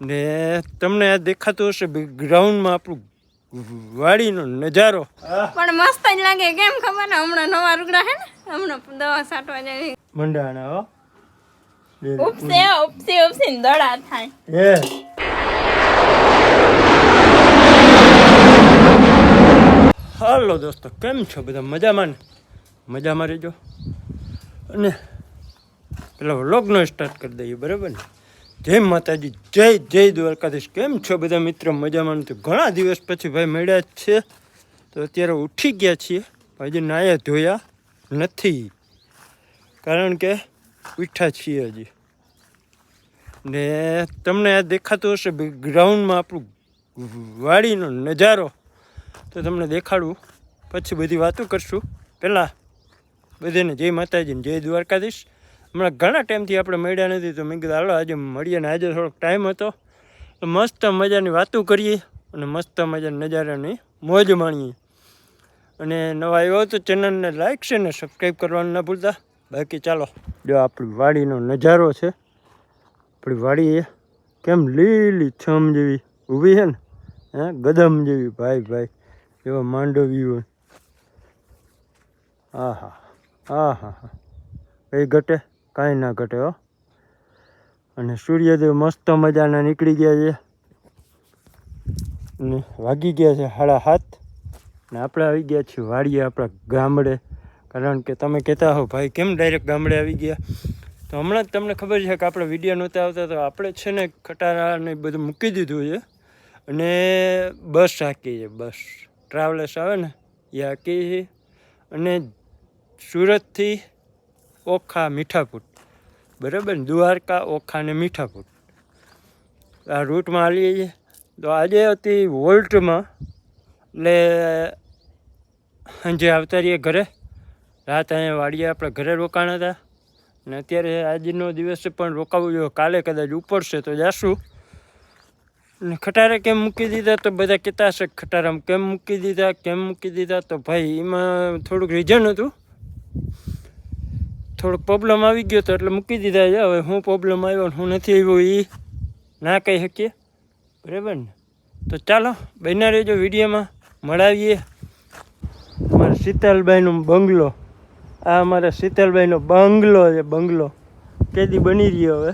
ને તમને આ દેખાતું હશે ગ્રાઉન્ડમાં આપણું વાડીનો નજારો. પણ મસ્ત જ લાગે કેમ ખબર ને? હમણાં નવા રૂગડા હે ને હમણાં દવા સાટવા જાય મંડાણા હો. ઉપસે ઉપસે ઉપસે દડા થાય. એ. હાલો દોસ્તો કેમ છો બધા? મજામાં ને? મજામાં રહેજો. અને પેલા વ્લોગનો સ્ટાર્ટ કરી દઈએ બરાબર ને? જય માતાજી, જય જય દ્વારકાધીશ. કેમ છો બધા મિત્રો? મજામાં? તો ઘણા દિવસ પછી ભાઈ મળ્યા જ છે. તો અત્યારે ઉઠી ગયા છીએ. હજી નાયા ધોયા નથી. કારણ કે ઉઠ્યા છીએ હજી. ને તમને આ દેખાતું હશે ગ્રાઉન્ડમાં આપણું વાડીનો નજારો. તો તમને દેખાડું. પછી બધી વાતો કરશું. પહેલાં બધાને જય માતાજી જય દ્વારકાધીશ. હમણાં ઘણા ટાઈમથી આપણે મળ્યા નથી, તો મેં કીધું, હાલો, આજે મળીએ ને આજે થોડોક ટાઈમ હતો. તો મસ્ત મજાની વાતો કરીએ અને મસ્ત મજાના નજારાની મોજ માણીએ. અને નવા આવ્યો તો ચેનલને લાઈક છે ને સબસ્ક્રાઈબ કરવાનું ના ભૂલતા. બાકી ચાલો, જો આપણી વાડીનો નજારો છે. આપણી વાડી કેમ લીલી છમ જેવી ઊભી છે ને? હે, ગદમ જેવી, ભાઈ ભાઈ, એવા માંડવી હોય. હા હા હા હા હા કઈ ઘટે? કાંઈ ના ઘટે, હો. અને સૂર્યદેવ મસ્ત મજાના નીકળી ગયા છે. અને વાગી ગયા છે સાડા હાથ ને આપણે આવી ગયા છીએ વાડીએ, આપણા ગામડે. કારણ કે તમે કહેતા હો, ભાઈ, કેમ ડાયરેક્ટ ગામડે આવી ગયા? તો હમણાં જ તમને ખબર છે કે આપણે વીડિયો નહોતા આવતા, તો આપણે છે ને ખટારા ને બધું મૂકી દીધું છે. અને બસ હાકી છે, બસ. ટ્રાવેલર્સ આવે ને, એ હાકી છે. અને સુરતથી ઓખા મીઠાપુર બરાબર ને? દ્વારકા ઓખા ને મીઠાપુર આ રૂટમાં હાલીએ છીએ. તો આજે હતી વોલ્ટમાં, એટલે સાંજે આવતા રહીએ ઘરે. રાત અહીંયા વાડીએ આપણે ઘરે રોકાણ હતા. ને અત્યારે આજનો દિવસ પણ રોકાવું જોઈએ. કાલે કદાચ ઉપડશે તો જાશું. ને ખટારા કેમ મૂકી દીધા તો બધા કહેતા હશે ખટારામાં કેમ મૂકી દીધા, કેમ મૂકી દીધા? તો ભાઈ, એમાં થોડુંક રીઝન હતું. થોડોક પ્રોબ્લેમ આવી ગયો તો એટલે મૂકી દીધા છે. હવે શું પ્રોબ્લેમ આવ્યો હું નથી આવ્યો એ ના કહી શકીએ. બરાબર ને? તો ચાલો, બન્યા રહેજો વિડીયોમાં. મળાવીએ. અમારા શીતલભાઈનો બંગલો. આ અમારા શીતલભાઈનો બંગલો છે, બંગલો. કેદી બની રહ્યો હવે.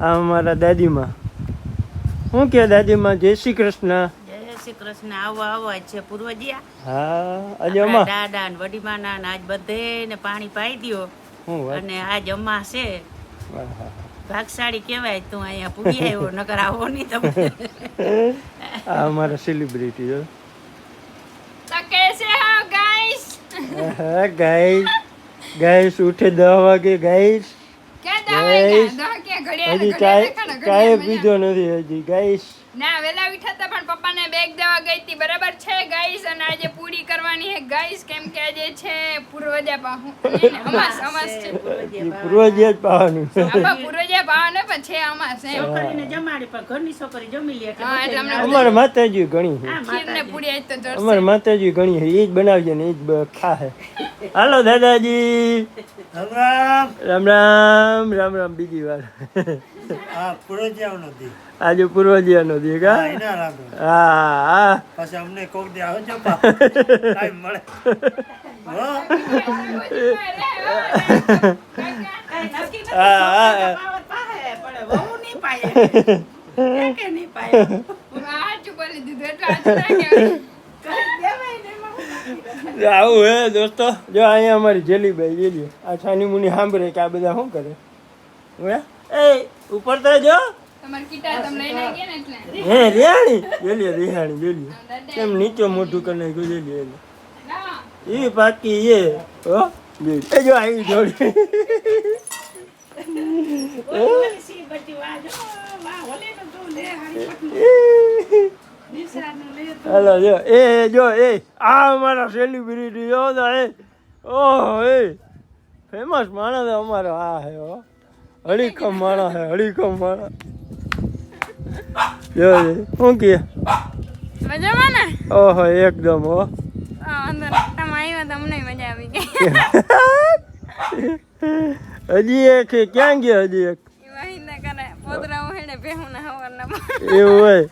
આ અમારા દાદીમાં. શું કહે દાદીમાં, જય શ્રી કૃષ્ણ. શ્રી કૃષ્ણ આવો આવો આજ છે પૂર્વજિયા. હા આજે અમા દાદા ને વડીમાના ને આજ બધે ને પાણી પાઈ દિયો. અને આજ અમા છે. ભાગશાળી કહેવાય તું અહીંયા પૂરી આવ્યો નકર આવો નહીં તમે. આ અમારા સેલિબ્રિટી છે. તો કેસે હો ગાઈસ? હા ગાઈસ. ગાઈસ ઉઠે દસ વાગે ગાઈસ. કે Guys, દવા દવા કે ઘડિયાળ હજી પીધો નથી ના વેલા ઉઠ્યા હતા પણ પપ્પાને બેગ દેવા ગઈ હતી. બરાબર છે ગાઈસ અને આજે પૂરી કરવાની છે ગાઈસ કેમ કે આજે છે પૂર્વજા પાહુ. અમાસ અમાસ છે પૂર્વજ જ પાવાનું આપા પૂર્વજા પાહુ પણ છે અમાસ એમ. છોકરીને જમાડી પણ ઘરની છોકરી જમી લે હા, એટલે બધાને હમણાં અમારે માતાજી ઘણી છે. ખીર ને પૂરી આજ તો જરશે અમારે માતાજી ઘણી છે. એ જ બનાવજે ને એ જ ખાહે. હાલો દાદાજી. રામ રામ. રામ રામ રામ બીજી વાર. નથી આજે પૂર્વજિયાનો નથી કા? હા, રામ રામ. હા હા. પછી અમને કોક દે આવજો ટાઈમ મળે. હો. હા, પાયે. એકે નહીં પાયે. દીધું એટલે આજે ના કહેવાય. કંઈ દેવાય નહીં એમાં. આવું હે દોસ્તો. જો અહીંયા અમારી જેલીબાઈ જેલી આ છાની મુની સાંભળે કે આ બધા શું કરે? હે? એ ઉપર તો જો. હે રિયાણી જેલી રિયાણી જેલી કેમ નીચે મોઢું કરી નાખ્યું? જેલી એને એ પાકી એ હો. એ જો આવી જોડી. ઓલી હાલો જો એ જો એ આ અમારા સેલિબ્રિટી જો એ ઓહો એ ફેમસ માણસ અમારો. આ હે હો. હળીખમ માણસ હે હળીખમ માણસ. જો શું કે? મજામાં ને? ઓહો એકદમ હો. આ અંદર તમે આવ્યા તમને મજા આવી ગઈ. હજી એક. ક્યાં ગયા હજી એક? એવું હોય.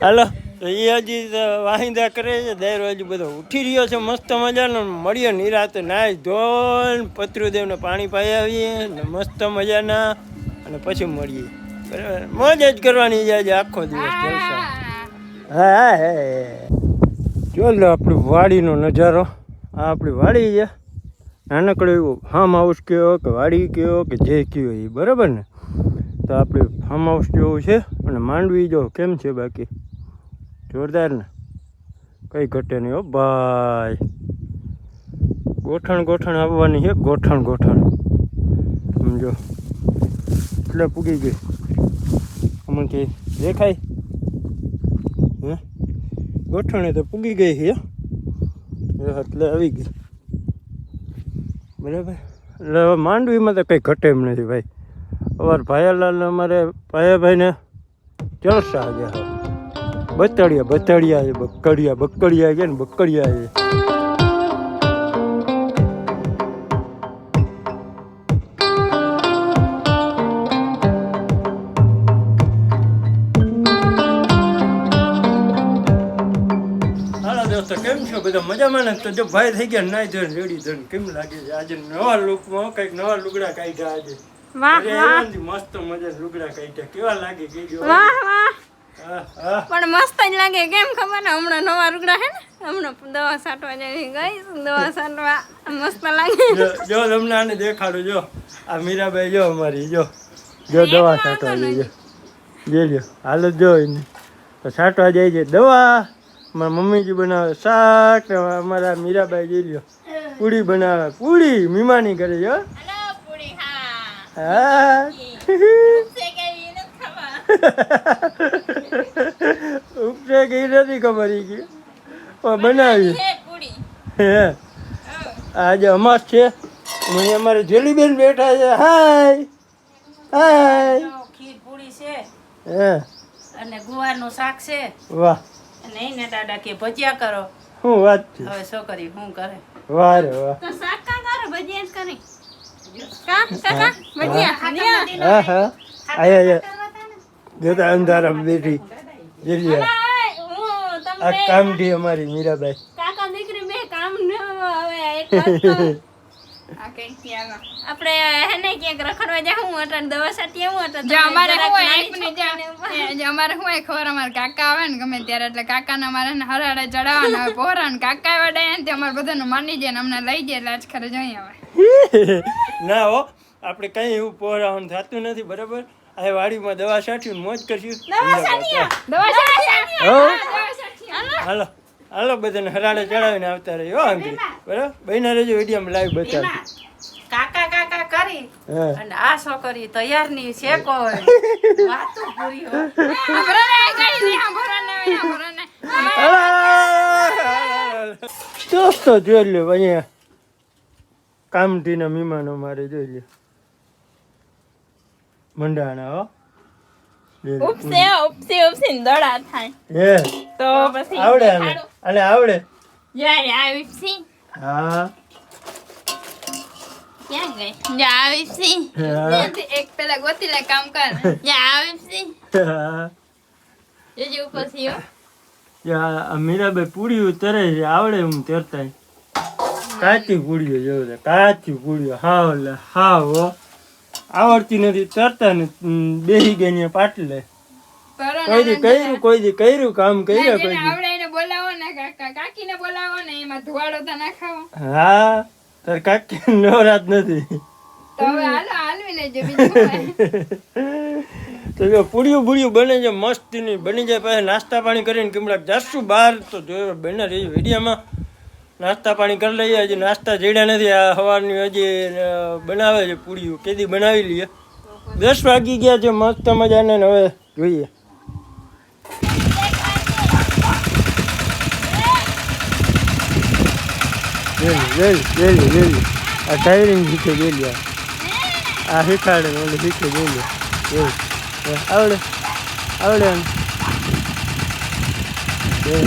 હાલો, તો એ હજી વાહિંદા કરે છે, દર હજી બધો ઉઠી રહ્યો છે, મસ્ત મજાનો. મળીએ નિરાતે, નાય ધોન, પત્રુદેવને પાણી પાઈ આવીએ, ને મસ્ત મજાના, અને પછી મળીએ. બરાબર? મોજ જ કરવાની જાય આખો દિવસ જલસા હા હા હા જો લો આપણી વાડીનો નજારો. આ આપણી વાડી છે. નાનકડો એવો ફાર્મ હાઉસ કયો કે વાડી કયો કે જે કયો એ, બરાબર ને? તો આપણે ફાર્મ હાઉસ જેવું છે, અને માંડવી જો કેમ છે બાકી? જોરદાર ને. કઈ ઘટે નહીં હો ભાઈ. ગોઠણ ગોઠણ આવવાની છે, ગોઠણ ગોઠણ. સમજો એટલે પૂગી ગઈ. અમને દેખાય, હે? ગોઠણે તો પૂગી ગઈ છે એટલે આવી ગઈ. બરાબર? એટલે હવે માંડવીમાં તો કંઈ ઘટે એમ નથી ભાઈ. અમારે ભાયાલાલ અમારે ભાયાભાઈને જલસા ગયા બતડિયા બતડિયા છે બકડિયા બકડિયા છે ને બકડિયા છે. હાલો કેમ છો બધા? મજામાં ને? તો જો ભાઈ થઈ ગયા નાઈ ધોઈને રેડી ધોઈને. કેમ લાગે છે? આજે નવા લુકમાં કંઈક નવા લુગડા કાઢ્યા આજે. મસ્ત મજા લુગડા કાઢ્યા. કેવા લાગે? કેજો વાહ વાહ. પણ મસ્ત જ લાગે. કેમ ખબર ને? હમણાં નવા રૂગડા હે ને હમણાં દવા છાંટવા જઈ ગઈ દવા છાંટવા. મસ્ત લાગે. જો જો તમને આને દેખાડું જો. આ મીરાબાઈ જો અમારી જો. જો દવા છાંટવા જાય જો. જે જો. હાલ જ જો એને. તો છાંટવા જાય છે દવા. મારા મમ્મીજી બનાવે શાક ને અમારા મીરાબાઈ જઈ લ્યો. પૂડી બનાવે. પૂડી મીમાની કરે જો હા. ઉપસે ગઈ નથી ખબર એ કે. પણ બનાવી. હે. આજે અમાસ છે. અહીં અમારે જેલીબેન બેઠા છે. હાય. હાય. ખીર પૂરી છે. હે. અને ગુવારનું શાક છે. વાહ. અને એને દાદા કે ભજીયા કરો. શું વાત છે? હવે છોકરી શું કરે? વાહ રે વાહ. તો શાક કા કરે? ભજીયા જ કરી. કા કાકા ભજીયા ભજીયા. હા હા. આયા આયા. જોતા અંધારામાં બેઠી. જેલી આ હું તમને અમારી મીરાબાઈ. કાકા દીકરી બે કામ ન હવે એક આપણે હેને ક્યાંક રખડવા જાઉં અટાણ દવા સાટી આવું અમારે શું હોય અમારે શું ખબર અમારે કાકા આવે ને ગમે ત્યારે એટલે કાકાને અમારે ને હરાડે ચડાવવાના હોય પોહરા ને કાકા વડે ને અમારે બધાનું માની જાય ને અમને લઈ જાય એટલે આજ ખરે જઈ આવે. ના હો આપણે કઈ એવું પોરાવાનું થતું નથી બરાબર? આ વાડીમાં દવા છાંટ્યું મોજ કરશું. હો? છાંટી હાલો. હાલો. બધાને હરાડે ચડાવીને આવતા રહ્યો આંગળી બરાબર? બહેના રહેજો વીડિયો લાઈવ બતાવી. કાકા કાકા કરી. હા. અને આ છોકરી તૈયારની શેકો હોય વાતું પૂરી હોય. દોસ્તો જોઈ લ્યો અહીંયા. કામટીના મહેમાનો મારે જોઈ લ્યો. મંડાણા. ઉપસે ઉપસી ઉપસી દડા થાય. હે તો પછી આવડે આને આવડે. જ્યારે આવી ઉપસી. હા. ક્યાં ગઈ? જા આવી હા. એક પેલા ગોતી કામ કર. જા આવી યા મીરાબાઈ પૂડીઓ ઉતરે છે આવડે હું તરતા કાચી પૂડીઓ જોઉં કાચી પૂડીઓ હાવ હાવ હો. આવડતી નથી તરતા ને બેસી ગઈ ને પાટલે. કોઈ દી કર્યું કોઈ દી કર્યું કામ કર્યા કોઈ આવડે એને બોલાવો ને કાકા કાકીને બોલાવો ને એમાં ધુવાડો તો ના ખાવો હા તાર કાકી નવરાત નથી. તો હવે હાલો હાલવી લેજો બીજું તો જો પૂડીઓ બને છે મસ્તીની બની જાય પાસે નાસ્તા પાણી કરીને કેમડાક જાશું બહાર તો જોયો બને રહી વિડીયામાં. નાસ્તા પાણી કરી લઈએ. હજી નાસ્તા જેડ્યા નથી. આ સવારની હજી બનાવે છે પૂરીઓ. કેદી બનાવી લઈએ દસ વાગી ગયા છે. મસ્ત મજાને હવે જોઈએ. જોઈ જોઈ જોઈ જોઈ આ ટાયરિંગ શીખે જોઈ લે આ શીખાડે, ઓલું શીખે જોઈ લે આવડે આવડે આને. જોઈ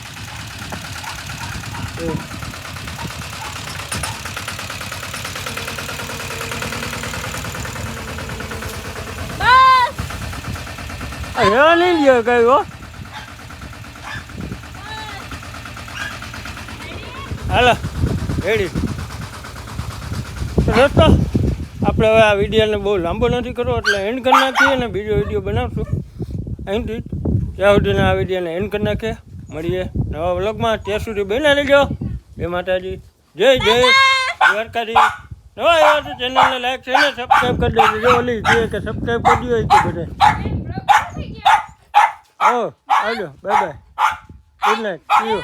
રહેવા નહીં કઈ હો. હાલો, રેડી. દોસ્તો, આપણે હવે આ વિડીયોને બહુ લાંબો નથી કરવો, એટલે એન્ડ કરી નાખીએ અને બીજો વીડિયો બનાવશું. અહીંથી. ત્યાં સુધીના આ વિડીયોને એન્ડ કરી નાખીએ. મળીએ. નવા વ્લોગમાં ત્યાં સુધી બન્યા લેજો બે માતાજી. જય જય દ્વારકાજી નવા આવ્યા તો ચેનલને લાઈક છે ને સબસ્ક્રાઈબ કરી દેજો. જો ઓલી જોઈએ કે સબસ્ક્રાઈબ કરી દો કે બધે. ઓ આવજો. Bye bye good night see you